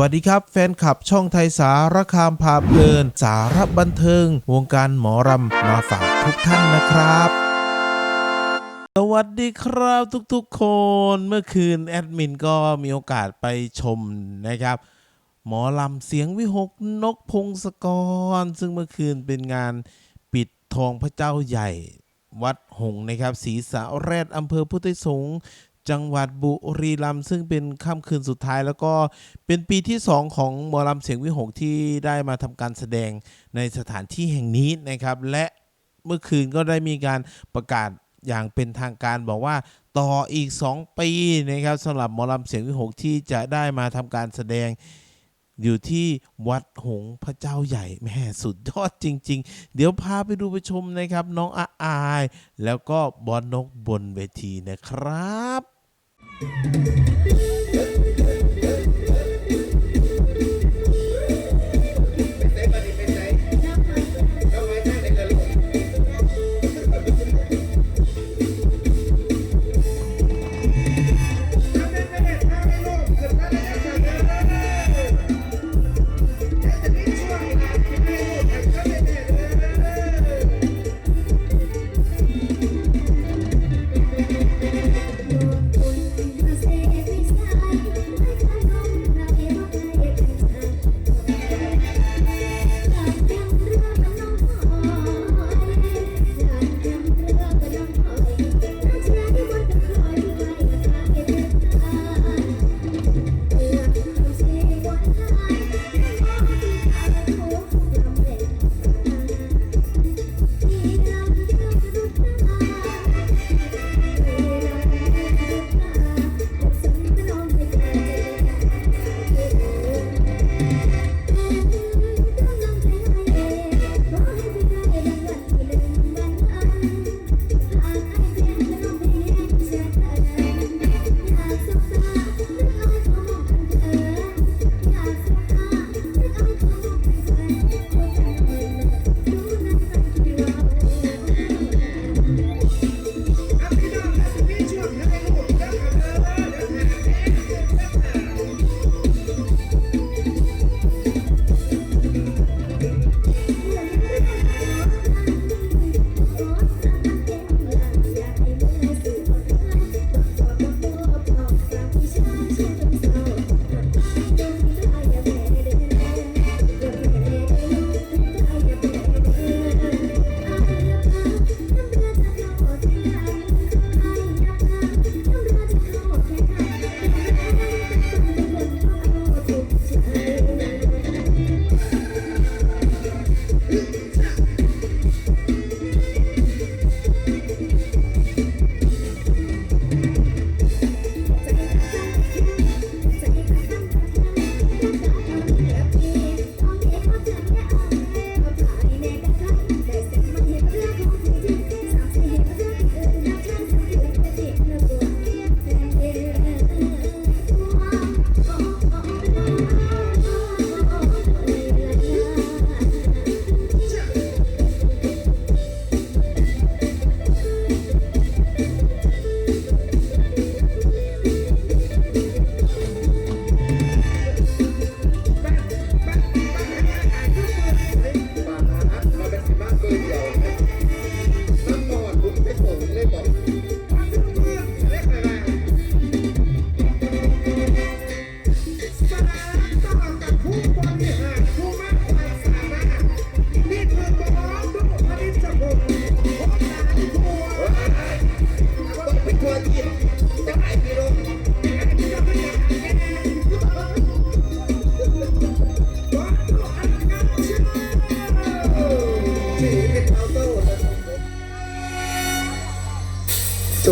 วัสดีครับ แฟนคลับช่องไทยสารคามพาเพลิน สารบันเทิง วงการหมอรำมาฝากทุกท่านนะครับ สวัสดีครับทุกๆคนเมื่อคืนแอดมินก็มีโอกาสไปชมนะครับ หมอลำเสียงวิหกนกพงศกร ซึ่งเมื่อคืนเป็นงานปิดทองพระเจ้าใหญ่วัดหงนะครับศรีสะแรดอำเภอพุทธสงฆ์ จังหวัดบุรีรัมย์ซึ่งเป็นค่ำคืนสุดท้าย แล้วก็เป็นปีที่ 2 ของหมอลำเสียงวิหกที่ได้มาทำการแสดงในสถานที่แห่งนี้นะครับ และเมื่อคืนก็ได้มีการประกาศอย่างเป็นทางการบอกว่าต่ออีก 2 ปีนะครับสำหรับหมอลำเสียงวิหกที่จะได้มาทำการแสดงอยู่ที่วัดหงพระเจ้าใหญ่แม่สุดยอดจริง ๆ เดี๋ยวพาไปดูไปชมนะครับ น้องอาอาย แล้วก็บอลนกบนเวทีนะครับ Thank you.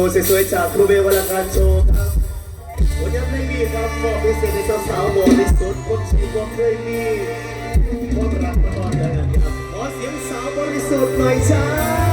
ว์สวยๆจากครูเบลวรการโชว์ครับวันนี้ไม่มีครับมอกพิเศษในสาวๆบริสุทธิ์คนชีวเคยมีความรักมาตอนเดินครับขอเสียงสาวบริสุทธิ์หน่อยจ้า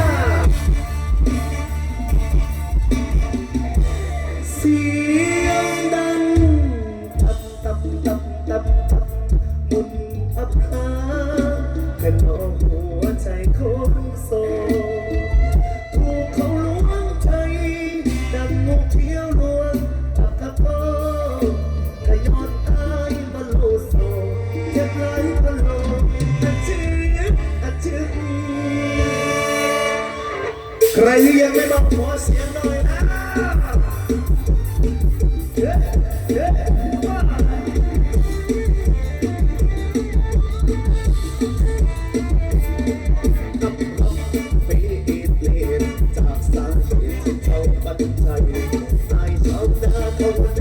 รที่ยังไม่บอกขอเสียงหน่อยนะเย้เย้ว้ากับเราปีเล่นจากสาเหตุที่เจ้าปัจจัยนายชาวนาเขา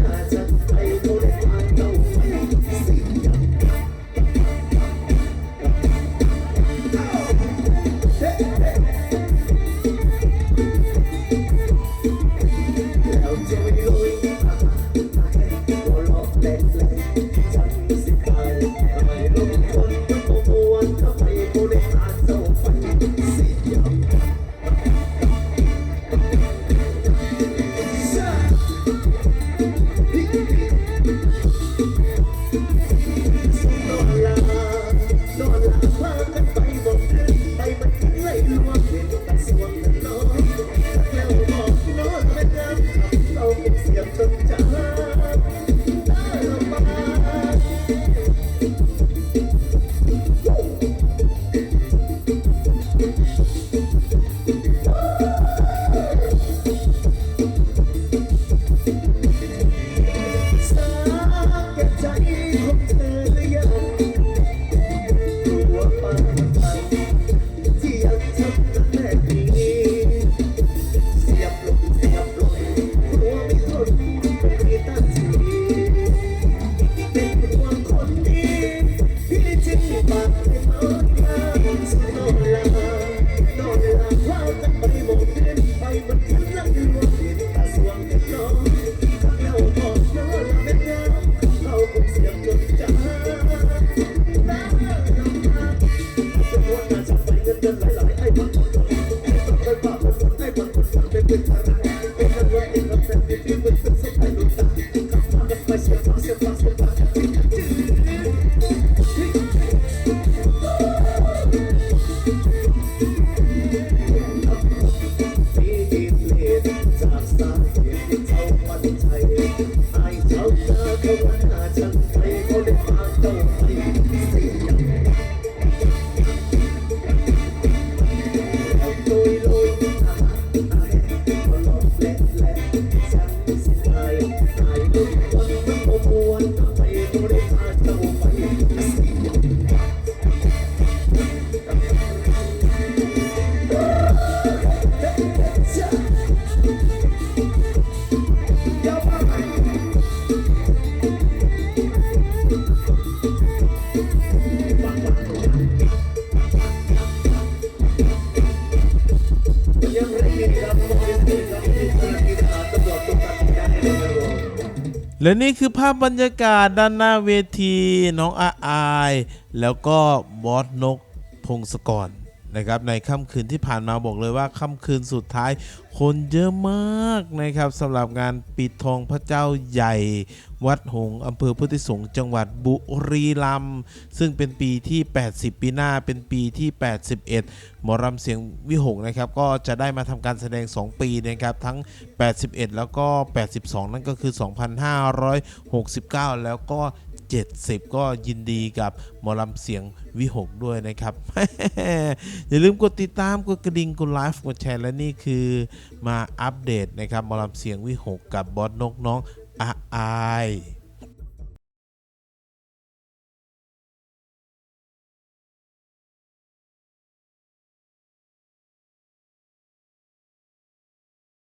ปันใจ และนี่คือภาพบรรยากาศด้านหน้าเวทีน้องอาอาย แล้วก็บอสนกพงศกร นะครับในค่ำคืนที่ผ่านมาบอกเลยว่าค่ำคืนสุดท้าย คนเยอะมากนะครับสำหรับงานปิดทองพระเจ้าใหญ่ วัดหงอำเภอพุทธิสงฆ์จังหวัดบุรีรัมย์ซึ่งเป็นปีที่ 80 ปีหน้าเป็นปีที่ 81 หมอรำเสียงวิหกนะครับก็จะได้มาทำการแสดง 2 ปีนะครับทั้ง 81 แล้วก็ 82 นั่นก็คือ 2569 แล้วก็ 70 ก็ยินดีกับหมอลำเสียงวิหกด้วยนะครับ อย่าลืมกดติดตามกดกระดิ่งกดไลฟ์กดแชร์และนี่คือมาอัปเดตนะครับหมอลำเสียงวิหกกับบอสนกน้องอาอาย